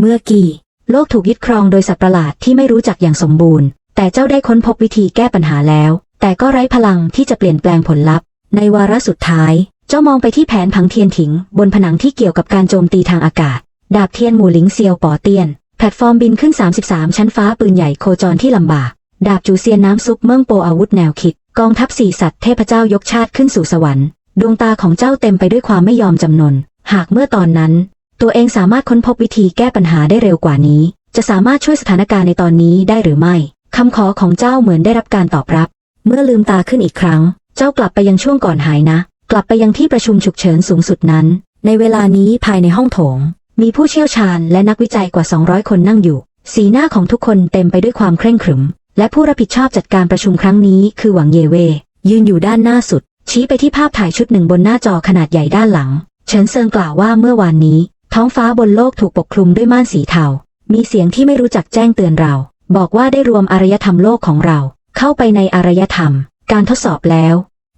เมื่อกี้ โลกถูกยึดครองโดยสัตว์ประหลาดที่ไม่รู้จักอย่างสมบูรณ์ แต่เจ้าได้ค้นพบวิธีแก้ปัญหาแล้ว แต่ก็ไร้พลังที่จะเปลี่ยนแปลงผลลัพธ์ ในวาระสุดท้าย เจ้ามองไปที่แผนผังเทียนถิง บนผนังที่เกี่ยวกับการโจมตีทางอากาศ ดาบเทียนหมู่หลิงเซียวปอเตียน แพลตฟอร์มบินขึ้น 33 ชั้นฟ้าปืนใหญ่โคจรที่ลำบาก ดาบจูเซียนน้ำซุปเมืองโปอาวุธแนวคิด กองทัพสี่สัตว์เทพเจ้ายกชาติขึ้นสู่สวรรค์ ดวงตาของเจ้าเต็มไปด้วยความไม่ยอมจำนน หากเมื่อตอนนั้น ตัวเองสามารถค้นพบวิธีแก้ปัญหาได้เร็วกว่านี้ จะสามารถช่วยสถานการณ์ในตอนนี้ได้หรือไม่คำขอของเจ้าเหมือนได้รับการตอบรับ เมื่อลืมตาขึ้นอีกครั้ง เจ้ากลับไปยังช่วงก่อนหายนะ กลับไปยังที่ประชุมฉุกเฉินสูงสุดนั้น ในเวลานี้ภายในห้องโถง มีผู้เชี่ยวชาญและนักวิจัยกว่า 200 คนนั่งอยู่ สีหน้าของทุกคนเต็มไปด้วยความเคร่งขรึม และผู้รับผิดชอบจัดการประชุมครั้งนี้คือหวังเยเว ยืนอยู่ด้านหน้าสุด ชี้ไปที่ภาพถ่ายชุดหนึ่งบนหน้าจอขนาดใหญ่ด้านหลัง เฉินเซิงกล่าวว่าเมื่อวานนี้ ท้องฟ้าบนโลกถูกปกคลุมด้วยม่านสีเทา มีเสียงที่ไม่รู้จักแจ้งเตือนเรา บอกว่าได้รวมอารยธรรมโลกของเรา เข้าไปในอารยธรรม การทดสอบแล้ว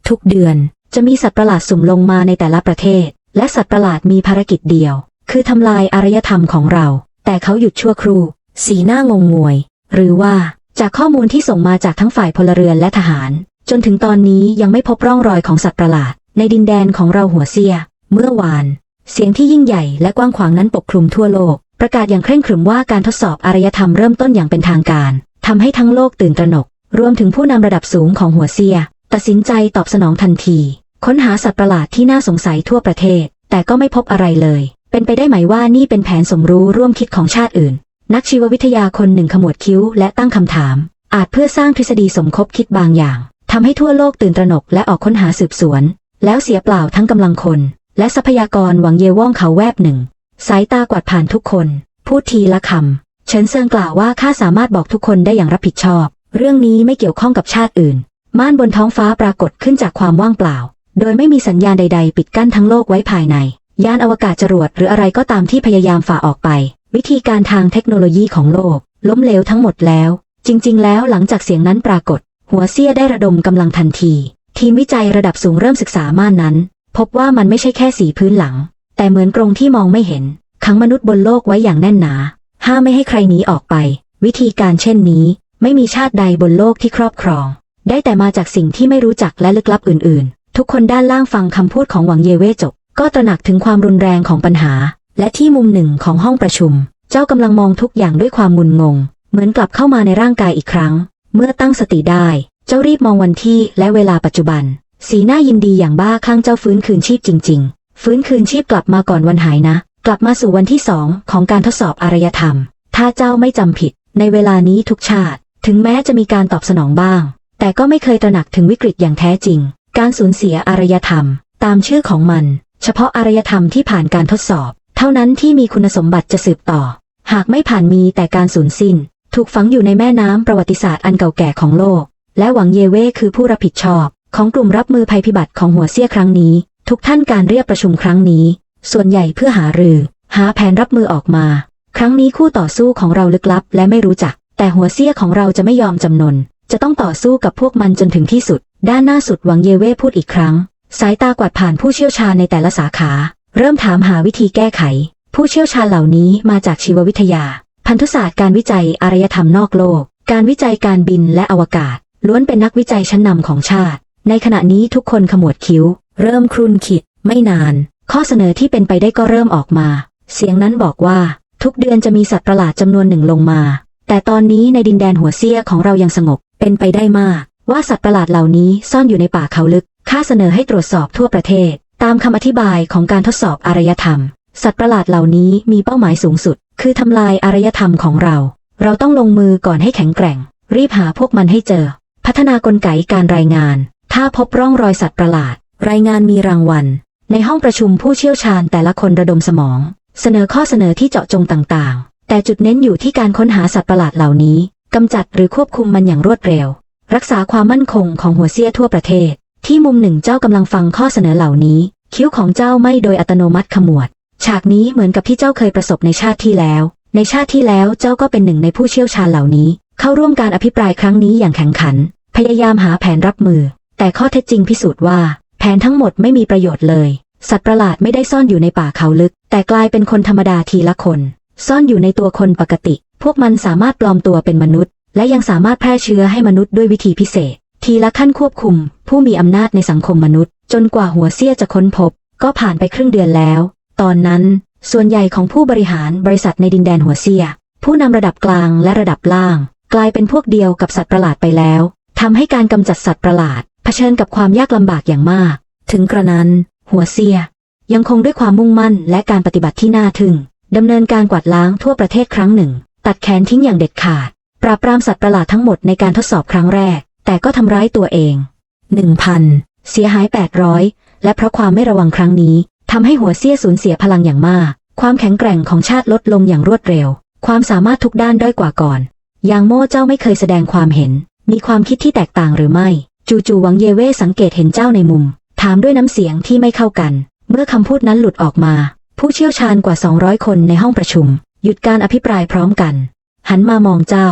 ทุกเดือนจะมีสัตว์ประหลาดสุ่มลงมาในแต่ละประเทศ และสัตว์ประหลาดมีภารกิจเดียว คือทำลายอารยธรรมของเรา แต่เขาหยุดชั่วครู่ สีหน้างงงวย หรือว่าจากข้อมูลที่ส่งมาจากทั้งฝ่ายพลเรือนและทหาร จนถึงตอนนี้ยังไม่พบร่องรอยของสัตว์ประหลาด ในดินแดนของเราหัวเสีย เมื่อวาน เสียงที่ยิ่งใหญ่และกว้างขวางนั้นปกคลุมทั่วโลก ประกาศอย่างเคร่งขรึมว่าการทดสอบอารยธรรมเริ่มต้นอย่างเป็นทางการทำให้ทั้งโลกตื่นตระหนก รวมถึงผู้นำระดับสูงของหัวเสีย ตัดสินใจตอบสนองทันที ค้นหาสัตว์ประหลาดที่น่าสงสัยทั่วประเทศ แต่ก็ไม่พบอะไรเลย เป็นไปได้ไหมว่านี่เป็นแผนสมรู้ร่วมคิดของชาติอื่น นักชีววิทยาคนหนึ่งขมวดคิ้วและตั้งคำถาม อาจเพื่อสร้างทฤษฎีสมคบคิดบางอย่างทำให้ทั่วโลกตื่นตระหนกและออกค้นหาสืบสวน แล้วเสียเปล่าทั้งกำลังคน และทรัพยากรหวังเยว่องเขาแวบหนึ่ง สายตากวาดผ่านทุกคน พูดทีละคำ เฉินเซิงกล่าวว่าข้าสามารถบอกทุกคนได้อย่างรับผิดชอบ เรื่องนี้ไม่เกี่ยวข้องกับชาติอื่น ม่านบนท้องฟ้าปรากฏขึ้นจากความว่างเปล่า โดยไม่มีสัญญาณใด ๆ ปิดกั้นทั้งโลกไว้ภายใน ยานอวกาศจรวดหรืออะไรก็ตามที่พยายามฝ่าออกไป วิธีการทางเทคโนโลยีของโลก ล้มเหลวทั้งหมดแล้ว จริง ๆ แล้วหลังจากเสียงนั้นปรากฏ หัวเซี่ยได้ระดมกำลังทันที ทีมวิจัยระดับสูงเริ่มศึกษาม่านนั้น พบว่ามันไม่ใช่แค่สีพื้นหลัง แต่เหมือนกรงที่มองไม่เห็นขังมนุษย์บนโลกไว้อย่างแน่นหนา ห้ามไม่ให้ใครหนีออกไป วิธีการเช่นนี้ ไม่มีชาติใดบนโลกที่ครอบครอง ได้แต่มาจากสิ่งที่ไม่รู้จักและลึกลับอื่นๆ ทุกคนด้านล่างฟังคำพูดของหวังเยเว่จบ ก็ตระหนักถึงความรุนแรงของปัญหา และที่มุมหนึ่งของห้องประชุม เจ้ากำลังมองทุกอย่างด้วยความมุนงง เหมือนกลับเข้ามาในร่างกายอีกครั้ง เมื่อตั้งสติได้ เจ้ารีบมองวันที่และเวลาปัจจุบัน สีหน้ายินดีอย่างบ้าคลั่งเจ้าฟื้นคืนชีพจริง ๆ ฟื้นคืนชีพกลับมาก่อนวันหายนะ กลับมาสู่วันที่สองของการทดสอบอารยธรรม ถ้าเจ้าไม่จำผิด ในเวลานี้ทุกชาติ ถึงแม้จะมีการตอบสนองบ้าง แต่ก็ไม่เคยตระหนักถึงวิกฤตอย่างแท้จริง การสูญเสียอารยธรรม ตามชื่อของมัน เฉพาะอารยธรรมที่ผ่านการทดสอบ เท่านั้นที่มีคุณสมบัติจะสืบต่อ หากไม่ผ่านมีแต่การสูญสิ้น ถูกฝังอยู่ในแม่น้ำประวัติศาสตร์อันเก่าแก่ของโลก และหวังเยเว่คือผู้รับผิดชอบ ของกลุ่มรับมือภัยพิบัติของหัวเซี่ยครั้งนี้ ทุกท่านการเรียกประชุมครั้งนี้ ส่วนใหญ่เพื่อหารือ หาแผนรับมือออกมา ครั้งนี้คู่ต่อสู้ของเราลึกลับ และไม่รู้จัก แต่หัวเซี่ยของเราจะไม่ยอมจำนน จะต้องต่อสู้กับพวกมันจนถึงที่สุด ด้านหน้าสุดหวังเยเว่พูดอีกครั้ง สายตากวาดผ่านผู้เชี่ยวชาญในแต่ละสาขา เริ่มถามหาวิธีแก้ไข ผู้เชี่ยวชาญเหล่านี้มาจากชีววิทยา พันธุศาสตร์การวิจัยอารยธรรมนอกโลก การวิจัยการบินและอวกาศล้วนเป็นนักวิจัยชั้นนำของชาติ ในขณะนี้ทุกคนขมวดคิ้ว เริ่มครุนคิด ไม่นาน ข้อเสนอที่เป็นไปได้ก็เริ่มออกมา เสียงนั้นบอกว่า ทุกเดือนจะมีสัตว์ประหลาดจำนวนหนึ่งลงมา แต่ตอนนี้ในดินแดนหัวเซี่ยของเรายังสงบ เป็นไปได้มาก ว่าสัตว์ประหลาดเหล่านี้ซ่อนอยู่ในป่าเขาลึกค่าเสนอให้ตรวจสอบทั่วประเทศ ตามคำอธิบายของการทดสอบอารยธรรม สัตว์ประหลาดเหล่านี้มีเป้าหมายสูงสุด คือทำลายอารยธรรมของเรา เราต้องลงมือก่อนให้แข็งแกร่ง รีบหาพวกมันให้เจอ พัฒนากลไกการรายงาน ถ้าพบร่องรอยสัตว์ประหลาด รายงานมีรางวัล ในห้องประชุมผู้เชี่ยวชาญแต่ละคนระดมสมอง เสนอข้อเสนอที่เจาะจงต่างๆ แต่จุดเน้นอยู่ที่การค้นหาสัตว์ประหลาดเหล่านี้กำจัดหรือควบคุมมันอย่างรวดเร็ว รักษาความมั่นคงของหัวเซี่ยทั่วประเทศ ที่มุมหนึ่งเจ้ากำลังฟังข้อเสนอเหล่านี้ คิ้วของเจ้าไม่โดยอัตโนมัติขมวด ฉากนี้เหมือนกับที่เจ้าเคยประสบในชาติที่แล้ว ในชาติที่แล้วเจ้าก็เป็นหนึ่งในผู้เชี่ยวชาญเหล่านี้ เข้าร่วมการอภิปรายครั้งนี้อย่างแข็งขัน พยายามหาแผนรับมือ แต่ข้อเท็จจริงพิสูจน์ว่า แผนทั้งหมดไม่มีประโยชน์เลย สัตว์ประหลาดไม่ได้ซ่อนอยู่ในป่าเขาลึก แต่กลายเป็นคนธรรมดาทีละคน ซ่อนอยู่ในตัวคนปกติ พวกมันสามารถปลอมตัวเป็นมนุษย์ และยังสามารถแพร่เชื้อให้มนุษย์ด้วยวิธีพิเศษ ทีละขั้นควบคุม ผู้มีอำนาจในสังคมมนุษย์ จนกว่าหัวเซี่ยจะค้นพบ ก็ผ่านไปครึ่งเดือนแล้ว ตอนนั้น ส่วนใหญ่ของผู้บริหารบริษัทในดินแดนหัวเซี่ยผู้นำระดับกลางและระดับล่าง กลายเป็นพวกเดียวกับสัตว์ประหลาดไปแล้วทำให้การกำจัดสัตว์ประหลาด ชิญกับความยากลำบากอย่างมาก ถึงกระนั้น หัวเซีย ยังคงด้วยความมุ่งมั่นและการปฏิบัติที่น่าทึ่งดำเนินการกวาดล้างทั่วประเทศครั้งหนึ่ง ตัดแขนทิ้งอย่างเด็ดขาด ปราบปรามสัตว์ประหลาดทั้งหมดในการทดสอบครั้งแรก แต่ก็ทำร้ายตัวเองหนึ่งพันเสียหาย 800 และเพราะความไม่ระวังครั้งนี้ทำให้หัวเสี้ยสูญเสียพลังอย่างมาก ความแข็งแกร่งของชาติลดลงอย่างรวดเร็ว ความสามารถทุกด้านด้อยกว่าก่อน ยางโม่เจ้าไม่เคยแสดงความเห็น มีความคิดที่แตกต่างหรือไม่ จู่ๆหวังเยเว่สังเกตเห็นเจ้าในมุม ถามด้วยน้ำเสียงที่ไม่เข้ากัน เมื่อคำพูดนั้นหลุดออกมา ผู้เชี่ยวชาญกว่า 200 คนในห้องประชุม หยุดการอภิปรายพร้อมกัน หันมามองเจ้า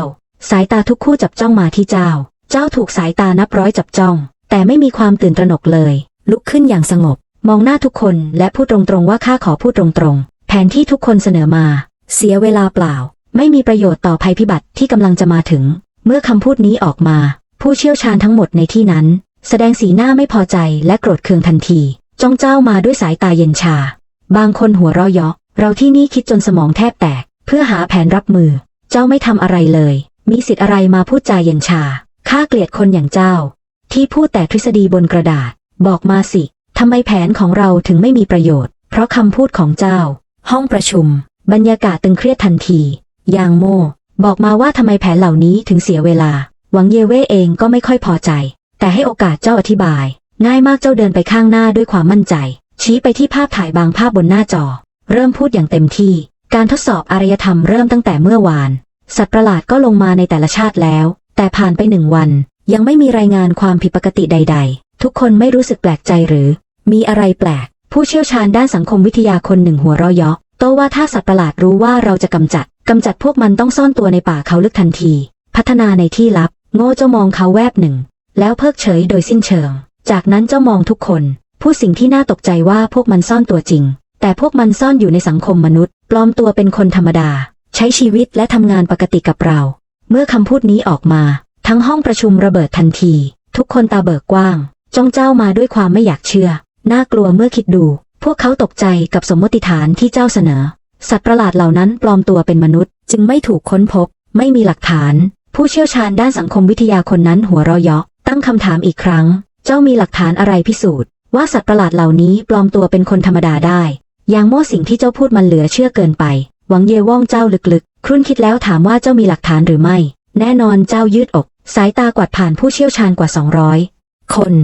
สายตาทุกคู่จับจ้องมาที่เจ้า เจ้าถูกสายตานับร้อยจับจ้อง แต่ไม่มีความตื่นตระหนกเลย ลุกขึ้นอย่างสงบ มองหน้าทุกคนและพูดตรงๆว่าข้าขอพูดตรงๆ แผนที่ทุกคนเสนอมา เสียเวลาเปล่า ไม่มีประโยชน์ต่อภัยพิบัติที่กำลังจะมาถึง เมื่อคำพูดนี้ออกมา ผู้เชี่ยวชาญทั้งหมดในที่นั้น แสดงสีหน้าไม่พอใจและโกรธเคืองทันที จ้องเจ้ามาด้วยสายตาเย็นชา บางคนหัวเราะเยาะเราที่นี่คิดจนสมองแทบแตก เพื่อหาแผนรับมือ เจ้าไม่ทำอะไรเลย มีสิทธิ์อะไรมาพูดจาเย็นชาข้าเกลียดคนอย่างเจ้า ที่พูดแต่ทฤษฎีบนกระดาษ บอกมาสิทำไมแผนของเราถึงไม่มีประโยชน์ เพราะคำพูดของเจ้า ห้องประชุม บรรยากาศตึงเครียดทันที ยางโมบอกมาว่าทำไมแผนเหล่านี้ถึงเสียเวลา หวังเยเว่เองก็ไม่ค่อยพอใจ แต่ให้โอกาสเจ้าอธิบาย ง่ายมากเจ้าเดินไปข้างหน้าด้วยความมั่นใจ ชี้ไปที่ภาพถ่ายบางภาพบนหน้าจอ เริ่มพูดอย่างเต็มที่ การทดสอบอารยธรรมเริ่มตั้งแต่เมื่อวาน สัตว์ประหลาดก็ลงมาในแต่ละชาติแล้ว แต่ผ่านไปหนึ่งวัน ยังไม่มีรายงานความผิดปกติใด ๆ ทุกคนไม่รู้สึกแปลกใจหรือ มีอะไรแปลก ผู้เชี่ยวชาญด้านสังคมวิทยาคนหนึ่งหัวเราะเยาะโต้ว่าถ้าสัตว์ประหลาดรู้ว่าเราจะกำจัดกำจัดพวกมันต้องซ่อนตัวในป่าเขาลึกทันที พัฒนาในที่ลับ โง่เจ้ามองเขาแวบหนึ่ง แล้วเพิกเฉยโดยสิ้นเชิง จากนั้นเจ้ามองทุกคน ผู้สิ่งที่น่าตกใจว่าพวกมันซ่อนตัวจริง แต่พวกมันซ่อนอยู่ในสังคมมนุษย์ ปลอมตัวเป็นคนธรรมดา ใช้ชีวิตและทำงานปกติกับเรา เมื่อคำพูดนี้ออกมา ทั้งห้องประชุมระเบิดทันที ทุกคนตาเบิกกว้าง จ้องเจ้ามาด้วยความไม่อยากเชื่อ น่ากลัวเมื่อคิดดู พวกเขาตกใจกับสมมติฐานที่เจ้าเสนอ สัตว์ประหลาดเหล่านั้นปลอมตัวเป็นมนุษย์ จึงไม่ถูกค้นพบ ไม่มีหลักฐาน ผู้เชี่ยวชาญด้านสังคมวิทยาคนนั้นหัวเราะเยาะตั้งคำถามอีกครั้ง เจ้ามีหลักฐานอะไรพิสูจน์ ว่าสัตว์ประหลาดเหล่านี้ปลอมตัวเป็นคนธรรมดาได้ อย่างโม่สิ่งที่เจ้าพูดมันเหลือเชื่อเกินไป หวังเยว่องเจ้าลึกๆ ครุ่นคิดแล้วถามว่าเจ้ามีหลักฐานหรือไม่ แน่นอนเจ้ายืดอก สายตากวาดผ่านผู้เชี่ยวชาญกว่า 200 คน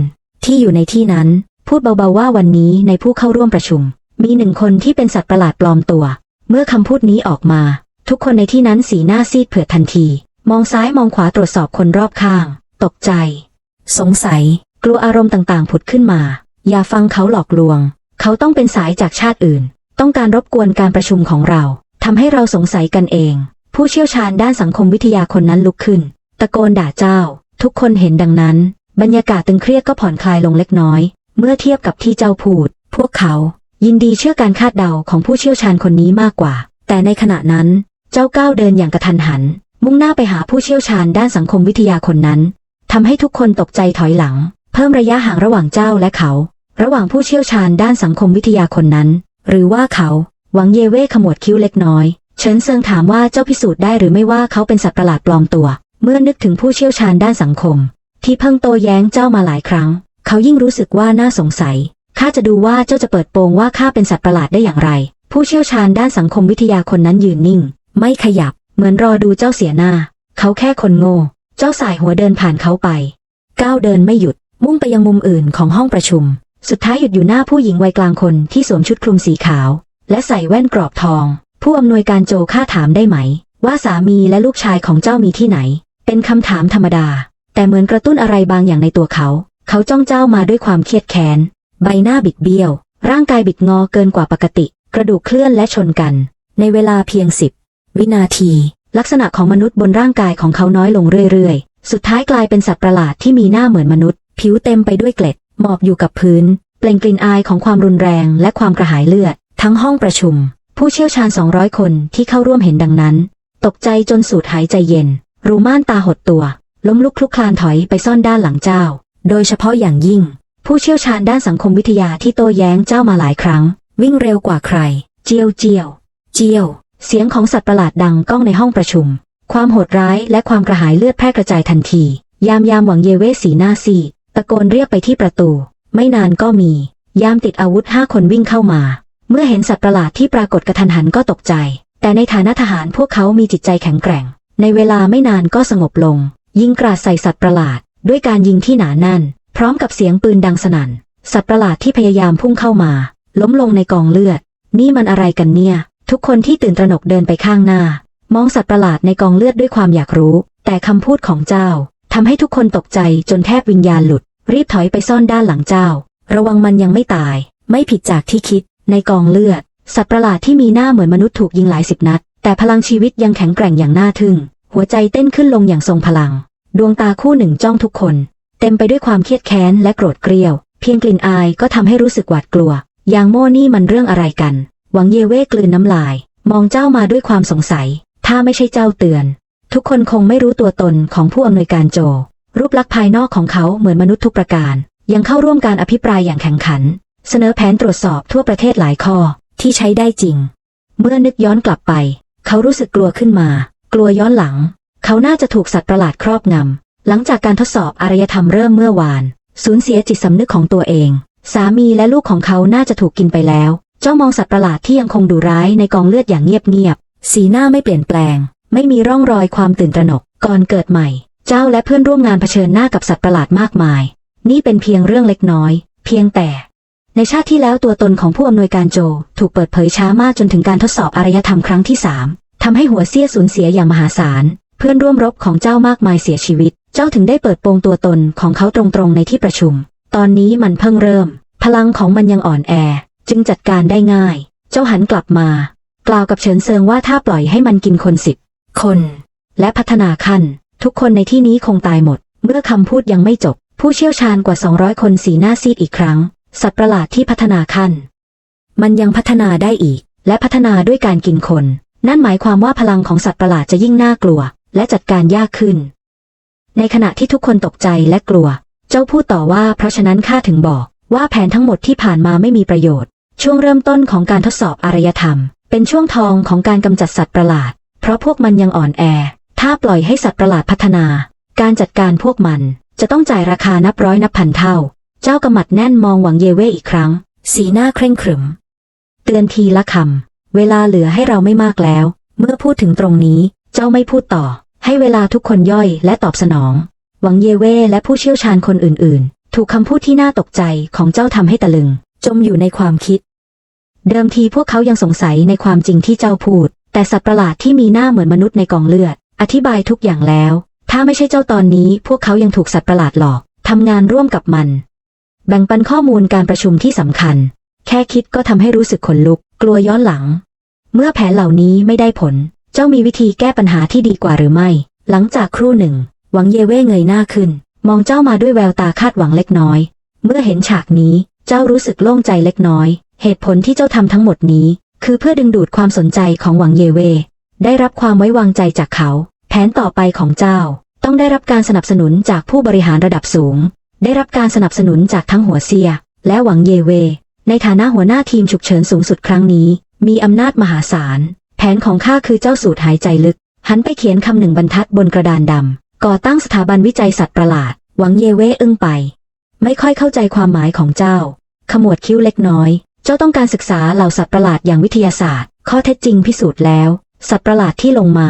ที่อยู่ในที่นั้น พูดเบาๆว่าวันนี้ในผู้เข้าร่วมประชุม มีหนึ่งคนที่เป็นสัตว์ประหลาดปลอมตัว เมื่อคำพูดนี้ออกมา ทุกคนในที่นั้นสีหน้าซีดเผือดทันที มองซ้ายมองขวาตรวจสอบคนรอบข้าง ตกใจ สงสัย กลัวอารมณ์ต่างๆ ผุดขึ้นมา อย่าฟังเขาหลอกลวง เขาต้องเป็นสายจากชาติอื่น ต้องการรบกวนการประชุมของเราทำให้เราสงสัยกันเอง ผู้เชี่ยวชาญด้านสังคมวิทยาคนนั้นลุกขึ้น ตะโกนด่าเจ้า ทุกคนเห็นดังนั้น บรรยากาศตึงเครียดก็ผ่อนคลายลงเล็กน้อย เมื่อเทียบกับที่เจ้าพูด พวกเขา ยินดีเชื่อการคาดเดาของผู้เชี่ยวชาญคนนี้มากกว่า แต่ในขณะนั้น เจ้าก้าวเดินอย่างกระทันหัน มุ่งหน้าไปหาผู้เชี่ยวชาญด้านสังคมวิทยาคนนั้นทำให้ทุกคนตกใจถอยหลัง เพิ่มระยะห่างระหว่างเจ้าและเขา ระหว่างผู้เชี่ยวชาญด้านสังคมวิทยาคนนั้น หรือว่าเขาหวังเยเว่ขมวดคิ้วเล็กน้อยเฉินเซิงถามว่าเจ้าพิสูจน์ได้หรือไม่ว่าเขาเป็นสัตว์ประหลาดปลอมตัว เมื่อนึกถึงผู้เชี่ยวชาญด้านสังคม ที่เพิ่งโตแย้งเจ้ามาหลายครั้ง เขายิ่งรู้สึกว่าน่าสงสัยข้าจะดูว่าเจ้าจะเปิดโปงว่าข้าเป็นสัตว์ประหลาดได้อย่างไร ผู้เชี่ยวชาญด้านสังคมวิทยาคนนั้นยืนนิ่ง ไม่ขยับ เหมือนรอดูเจ้าเสียหน้า เขาแค่คนโง่ เจ้าสายหัวเดินผ่านเขาไป ก้าวเดินไม่หยุด มุ่งไปยังมุมอื่นของห้องประชุม สุดท้ายหยุดอยู่หน้าผู้หญิงวัยกลางคนที่สวมชุดคลุมสีขาว และใส่แว่นกรอบทอง ผู้อำนวยการโจข้าถามได้ไหม ว่าสามีและลูกชายของเจ้ามีที่ไหน เป็นคำถามธรรมดา แต่เหมือนกระตุ้นอะไรบางอย่างในตัวเขา เขาจ้องเจ้ามาด้วยความเครียดแค้น ใบหน้าบิดเบี้ยว ร่างกายบิดงอเกินกว่าปกติ กระดูกเคลื่อนและชนกัน ในเวลาเพียงสิบ วินาที ลักษณะของมนุษย์บนร่างกายของเขาน้อยลงเรื่อยๆ สุดท้ายกลายเป็นสัตว์ประหลาดที่มีหน้าเหมือนมนุษย์ ผิวเต็มไปด้วยเกล็ด หมอบอยู่กับพื้น เปล่งกลิ่นอายของความรุนแรงและความกระหายเลือด ทั้งห้องประชุม ผู้เชี่ยวชาญ 200 คนที่เข้าร่วมเห็นดังนั้น ตกใจจนสูดหายใจเย็น รูม่านตาหดตัว ล้มลุกคลุกคลานถอยไปซ่อนด้านหลังเจ้า โดยเฉพาะอย่างยิ่ง ผู้เชี่ยวชาญด้านสังคมวิทยาที่โต้แย้งเจ้ามาหลายครั้ง วิ่งเร็วกว่าใคร เจียวเจียว เจียว เสียงของสัตว์ประหลาดดังก้องในห้องประชุม ความโหดร้ายและความกระหายเลือดแพร่กระจายทันที ยามยามหวังเยเวสีหน้าซีตะโกนเรียกไปที่ประตู ไม่นานก็มี ยามติดอาวุธห้าคนวิ่งเข้ามา เมื่อเห็นสัตว์ประหลาดที่ปรากฏกระทันหันก็ตกใจ แต่ในฐานะทหารพวกเขามีจิตใจแข็งแกร่ง ในเวลาไม่นานก็สงบลง ยิงกราดใส่สัตว์ประหลาด ด้วยการยิงที่หนาแน่น พร้อมกับเสียงปืนดังสนั่น สัตว์ประหลาดที่พยายามพุ่งเข้ามา ล้มลงในกองเลือด นี่มันอะไรกันเนี่ย ทุกคนที่ตื่นตระหนกเดินไปข้างหน้า มองสัตว์ประหลาดในกองเลือดด้วยความอยากรู้ แต่คำพูดของเจ้าทำให้ทุกคนตกใจจนแทบวิญญาณหลุด รีบถอยไปซ่อนด้านหลังเจ้า ระวังมันยังไม่ตาย ไม่ผิดจากที่คิด ในกองเลือด สัตว์ประหลาดที่มีหน้าเหมือนมนุษย์ถูกยิงหลายสิบนัด แต่พลังชีวิตยังแข็งแกร่งอย่างน่าทึ่ง หัวใจเต้นขึ้นลงอย่างทรงพลัง ดวงตาคู่หนึ่งจ้องทุกคน เต็มไปด้วยความเครียดแค้นและโกรธเกรี้ยว เพียงกลิ่นอายก็ทำให้รู้สึกหวาดกลัว อย่างโม่นี่มันเรื่องอะไรกัน หวังเยเว่กลืนน้ำลาย มองเจ้ามาด้วยความสงสัย ถ้าไม่ใช่เจ้าเตือน ทุกคนคงไม่รู้ตัวตนของผู้อำนวยการโจ รูปลักษณ์ภายนอกของเขาเหมือนมนุษย์ทุกประการ ยังเข้าร่วมการอภิปรายอย่างแข่งขัน เสนอแผนตรวจสอบทั่วประเทศหลายข้อที่ใช้ได้จริง เมื่อนึกย้อนกลับไป เขารู้สึกกลัวขึ้นมา กลัวย้อนหลัง เขาน่าจะถูกสัตว์ประหลาดครอบงำหลังจากการทดสอบอารยธรรมเริ่มเมื่อวาน สูญเสียจิตสำนึกของตัวเอง สามีและลูกของเขาน่าจะถูกกินไปแล้ว เจ้ามองสัตว์ประหลาดที่ยังคงดุร้ายในกองเลือดอย่างเงียบๆ สีหน้าไม่เปลี่ยนแปลง ไม่มีร่องรอยความตื่นตระหนก ก่อนเกิดใหม่ เจ้าและเพื่อนร่วมงานเผชิญหน้ากับสัตว์ประหลาดมากมาย นี่เป็นเพียงเรื่องเล็กน้อย เพียงแต่ ในชาติที่แล้วตัวตนของผู้อำนวยการโจ ถูกเปิดเผยช้ามากจนถึงการทดสอบอารยธรรมครั้งที่สามทำให้หัวเสี้ยสูญเสียอย่างมหาศาล เพื่อนร่วมรบของเจ้ามากมายเสียชีวิต เจ้าถึงได้เปิดโปงตัวตนของเขาตรงๆในที่ประชุม ตอนนี้มันเพิ่งเริ่ม พลังของมันยังอ่อนแอ จึงจัดการได้ง่าย เจ้าหันกลับมา กล่าวกับเฉินเซิงว่าถ้าปล่อยให้มันกินคนสิบคน และพัฒนาขั้น ทุกคนในที่นี้คงตายหมด เมื่อคำพูดยังไม่จบ ผู้เชี่ยวชาญกว่า 200 คนสีหน้าซีดอีกครั้ง สัตว์ประหลาดที่พัฒนาขั้น มันยังพัฒนาได้อีก และพัฒนาด้วยการกินคน นั่นหมายความว่าพลังของสัตว์ประหลาดจะยิ่งน่ากลัว และจัดการยากขึ้น ในขณะที่ทุกคนตกใจและกลัว เจ้าพูดต่อว่าเพราะฉะนั้นข้าถึงบอกว่าแผนทั้งหมดที่ผ่านมาไม่มีประโยชน์ ช่วงเริ่มต้นของการทดสอบอารยธรรม เป็นช่วงทองของการกำจัดสัตว์ประหลาด เพราะพวกมันยังอ่อนแอ ถ้าปล่อยให้สัตว์ประหลาดพัฒนา การจัดการพวกมันจะต้องจ่ายราคานับร้อยนับพันเท่า เจ้ากำมัดแน่นมองหวังเยเว่อีกครั้ง สีหน้าเคร่งขรึม เตือนทีละคำ เวลาเหลือให้เราไม่มากแล้ว เมื่อพูดถึงตรงนี้ เจ้าไม่พูดต่อ ให้เวลาทุกคนย่อยและตอบสนอง หวังเยเว่และผู้เชี่ยวชาญคนอื่น ๆ ถูกคำพูดที่น่าตกใจของเจ้าทำให้ตะลึง จมอยู่ในความคิด เดิมทีพวกเขายังสงสัยในความจริงที่เจ้าพูด แต่สัตว์ประหลาดที่มีหน้าเหมือนมนุษย์ในกองเลือด อธิบายทุกอย่างแล้ว ถ้าไม่ใช่เจ้าตอนนี้ พวกเขายังถูกสัตว์ประหลาดหลอกทำงานร่วมกับมัน แบ่งปันข้อมูลการประชุมที่สำคัญ แค่คิดก็ทำให้รู้สึกขนลุก กลัวย้อนหลัง เมื่อแผนเหล่านี้ไม่ได้ผล เจ้ามีวิธีแก้ปัญหาที่ดีกว่าหรือไม่ หลังจากครู่หนึ่ง หวังเยเว่เงยหน้าขึ้น มองเจ้ามาด้วยแววตาคาดหวังเล็กน้อย เมื่อเห็นฉากนี้ เจ้ารู้สึกโล่งใจเล็กน้อย เหตุผลที่เจ้าทำทั้งหมดนี้ คือเพื่อดึงดูดความสนใจของหวังเยเว่ได้รับความไว้วางใจจากเขา แผนต่อไปของเจ้า ต้องได้รับการสนับสนุนจากผู้บริหารระดับสูง ได้รับการสนับสนุนจากทั้งหัวเซีย และหวังเยเว ในฐานะหัวหน้าทีมฉุกเฉินสูงสุดครั้งนี้ มีอำนาจมหาศาล แผนของข้าคือเจ้าสูดหายใจลึก หันไปเขียนคำหนึ่งบรรทัดบนกระดานดำก่อตั้งสถาบันวิจัยสัตว์ประหลาด หวังเยเวอึ้งไป ไม่ค่อยเข้าใจความหมายของเจ้า ขมวดคิ้วเล็กน้อย เจ้าต้องการศึกษาเหล่าสัตว์ประหลาดอย่างวิทยาศาสตร์ ข้อเท็จจริงพิสูจน์แล้ว สัตว์ประหลาดที่ลงมา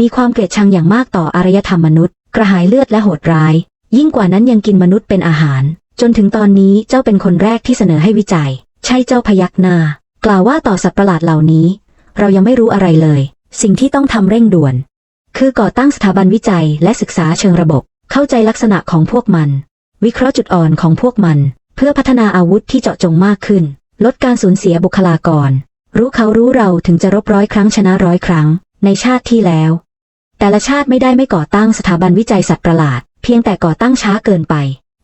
มีความเกลียดชังอย่างมากต่ออารยธรรมมนุษย์ กระหายเลือดและโหดร้าย ยิ่งกว่านั้นยังกินมนุษย์เป็นอาหาร จนถึงตอนนี้เจ้าเป็นคนแรกที่เสนอให้วิจัย ใช่เจ้าพยักหน้า กล่าวว่าต่อสัตว์ประหลาดเหล่านี้ เรายังไม่รู้อะไรเลย สิ่งที่ต้องทำเร่งด่วน คือก่อตั้งสถาบันวิจัยและศึกษาเชิงระบบ เข้าใจลักษณะของพวกมัน วิเคราะห์จุดอ่อนของพวกมัน เพื่อพัฒนาอาวุธที่เจาะจงมากขึ้น ลดการสูญเสียบุคลากร รู้เขารู้เราถึงจะรบร้อยครั้งชนะร้อยครั้ง ในชาติที่แล้ว แต่ละชาติไม่ได้ไม่ก่อตั้งสถาบันวิจัยสัตว์ประหลาด เพียงแต่ก่อตั้งช้าเกินไป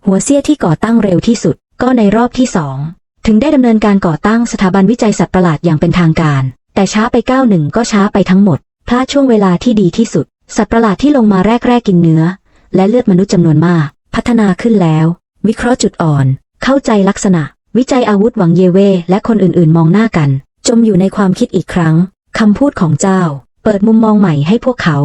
หัวเสี้ยที่ก่อตั้งเร็วที่สุด ก็ในรอบที่สองถึงได้ดำเนินการก่อตั้งสถาบันวิจัยสัตว์ประหลาดอย่างเป็นทางการ แต่ช้าไปก้าวหนึ่งก็ช้าไปทั้งหมดพลาดช่วงเวลาที่ดีที่สุด สัตว์ประหลาดที่ลงมาแรกแรกๆกินเนื้อ และเลือดมนุษย์จำนวนมาก พัฒนาขึ้นแล้ว วิเคราะห์จุดอ่อน เข้าใจลักษณะ วิจัยอาวุธหวังเยเวและคนอื่นๆ มองหน้ากัน จมอยู่ในความคิดอีกครั้งคำพูดของเจ้า เปิดมุมมองใหม่ให้พวกเขา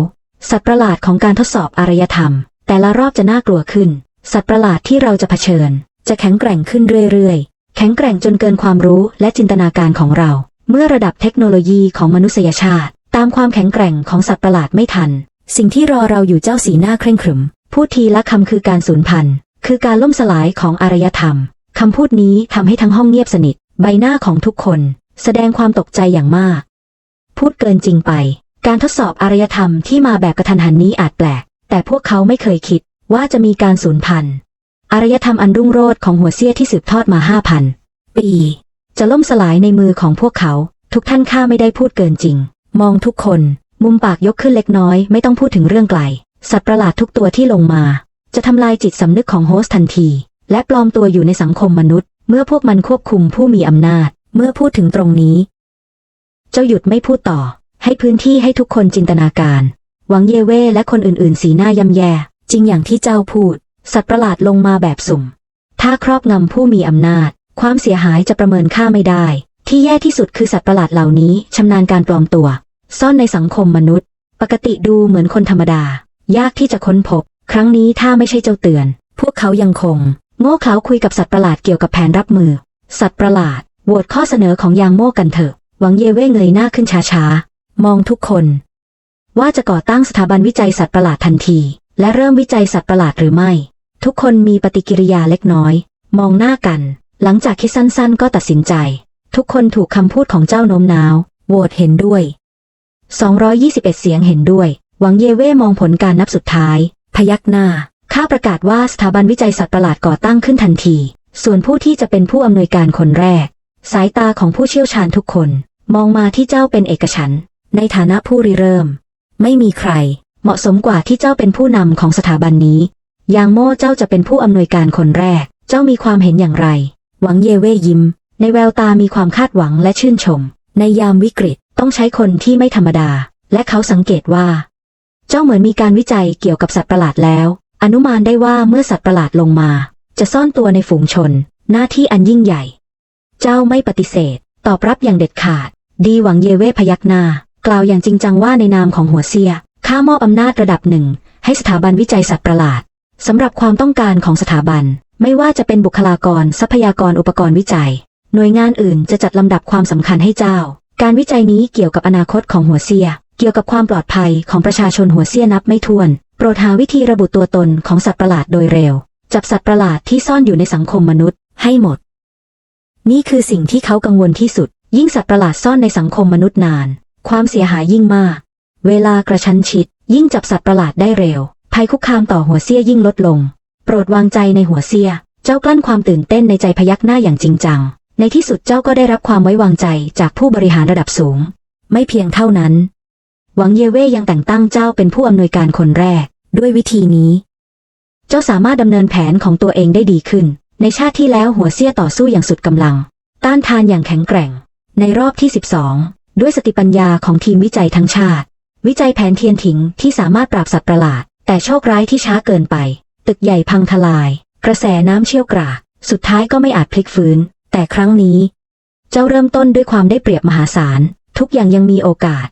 สัตว์ประหลาดของการทดสอบอารยธรรม แต่ละรอบจะน่ากลัวขึ้น สัตว์ประหลาดที่เราจะเผชิญ จะแข็งแกร่งขึ้นเรื่อยๆ แข็งแกร่งจนเกินความรู้และจินตนาการของเรา เมื่อระดับเทคโนโลยีของมนุษยชาติ ตามความแข็งแกร่งของสัตว์ประหลาดไม่ทัน สิ่งที่รอเราอยู่เจ้าสีหน้าเคร่งขรึมพูดทีละคำคือการสูญพันธุ์ คือการล่มสลายของอารยธรรม คำพูดนี้ทำให้ทั้งห้องเงียบสนิท ใบหน้าของทุกคน แสดงความตกใจอย่างมาก พูดเกินจริงไป การทดสอบอารยธรรมที่มาแบบกระทันหันนี้อาจแปลก แต่พวกเขาไม่เคยคิดว่าจะมีการสูญพันธุ์ อารยธรรมอันรุ่งโรจน์ของหัวเซี่ยที่สืบทอดมาห้าพันปี จะล่มสลายในมือของพวกเขา ทุกท่านข้าไม่ได้พูดเกินจริง มองทุกคน มุมปากยกขึ้นเล็กน้อย ไม่ต้องพูดถึงเรื่องไกล สัตว์ประหลาดทุกตัวที่ลงมา จะทำลายจิตสำนึกของโฮสทันที และปลอมตัวอยู่ในสังคมมนุษย์ เมื่อพวกมันควบคุมผู้มีอำนาจ เมื่อพูดถึงตรงนี้ เจ้าหยุดไม่พูดต่อ ให้พื้นที่ให้ทุกคนจินตนาการ หวังเยเว่และคนอื่นๆ สีหน้ายำแย่ จริงอย่างที่เจ้าพูด สัตว์ประหลาดลงมาแบบสุ่ม ถ้าครอบงำผู้มีอำนาจ ความเสียหายจะประเมินค่าไม่ได้ ที่แย่ที่สุดคือสัตว์ประหลาดเหล่านี้ชำนาญการปลอมตัว ซ่อนในสังคมมนุษย์ ปกติดูเหมือนคนธรรมดา ยากที่จะค้นพบ ครั้งนี้ถ้าไม่ใช่เจ้าเตือน พวกเขายังคง โง่เขาคุยกับสัตว์ประหลาดเกี่ยวกับแผนรับมือ สัตว์ประหลาดโหวตข้อเสนอของยางโม่กันเถอะ หวังเยเว่เงยหน้าขึ้นช้าๆ มองทุกคน ว่าจะก่อตั้งสถาบันวิจัยสัตว์ประหลาดทันที และเริ่มวิจัยสัตว์ประหลาดหรือไม่ ทุกคนมีปฏิกิริยาเล็กน้อย มองหน้ากัน หลังจากคิดสั้นๆ ก็ตัดสินใจ ทุกคนถูกคำพูดของเจ้าโน้มน้าวโหวตเห็นด้วย 221 เสียงเห็นด้วย หวังเยเว่มองผลการนับสุดท้าย พยักหน้า ข้าประกาศว่าสถาบันวิจัยสัตว์ประหลาดก่อตั้งขึ้นทันที ส่วนผู้ที่จะเป็นผู้อำนวยการคนแรก สายตาของผู้เชี่ยวชาญทุกคน มองมาที่เจ้าเป็นเอกฉันท์ในฐานะผู้ริเริ่ม ไม่มีใคร เหมาะสมกว่าที่เจ้าเป็นผู้นำของสถาบันนี้ ยางโม่เจ้าจะเป็นผู้อำนวยการคนแรก เจ้ามีความเห็นอย่างไร หวังเยเว่ยิ้ม ในแววตามีความคาดหวังและชื่นชม ในยามวิกฤตต้องใช้คนที่ไม่ธรรมดา และเขาสังเกตว่า เจ้าเหมือนมีการวิจัยเกี่ยวกับสัตว์ประหลาดแล้ว อนุมานได้ว่าเมื่อสัตว์ประหลาดลงมา จะซ่อนตัวในฝูงชน หน้าที่อันยิ่งใหญ่ เจ้าไม่ปฏิเสธ ตอบรับอย่างเด็ดขาด ดีหวังเยเวพยักหน้า กล่าวอย่างจริงจังว่าในนามของหัวเซียข้ามอบอำนาจระดับหนึ่ง ให้สถาบันวิจัยสัตว์ประหลาดสำหรับความต้องการของสถาบัน ไม่ว่าจะเป็นบุคลากรทรัพยากรอุปกรณ์วิจัย หน่วยงานอื่นจะจัดลำดับความสำคัญให้เจ้า การวิจัยนี้เกี่ยวกับอนาคตของหัวเซีย เกี่ยวกับความปลอดภัยของประชาชนหัวเซียนับไม่ถ้วน โปรดหาวิธีระบุตัวตนของสัตว์ประหลาดโดยเร็ว จับสัตว์ประหลาดที่ซ่อนอยู่ในสังคมมนุษย์ให้หมด นี่คือสิ่งที่เขากังวลที่สุด ยิ่งสัตว์ประหลาดซ่อนในสังคมมนุษย์นาน ความเสียหายยิ่งมาก เวลากระชั้นชิด ยิ่งจับสัตว์ประหลาดได้เร็ว ภัยคุกคามต่อหัวเซียยิ่งลดลง โปรดวางใจในหัวเซียเจ้ากลั้นความตื่นเต้นในใจพยักหน้าอย่างจริงจัง ในที่สุดเจ้าก็ได้รับความไว้วางใจจากผู้บริหารระดับสูง ไม่เพียงเท่านั้น หวังเยเว่ยังแต่งตั้งเจ้าเป็นผู้อำนวยการคนแรก ด้วยวิธีนี้ เจ้าสามารถดำเนินแผนของตัวเองได้ดีขึ้น ในชาติที่แล้วหัวเซี่ยต่อสู้อย่างสุดกำลัง ต้านทานอย่างแข็งแกร่ง ในรอบที่ 12 ด้วยสติปัญญาของทีมวิจัยทั้งชาติ วิจัยแผนเทียนถิงที่สามารถปราบสัตว์ประหลาด แต่โชคร้ายที่ช้าเกินไป ตึกใหญ่พังทลาย กระแสน้ำเชี่ยวกราก สุดท้ายก็ไม่อาจพลิกฟื้น แต่ครั้งนี้ เจ้าเริ่มต้นด้วยความได้เปรียบมหาศาลทุกอย่างยังมีโอกาส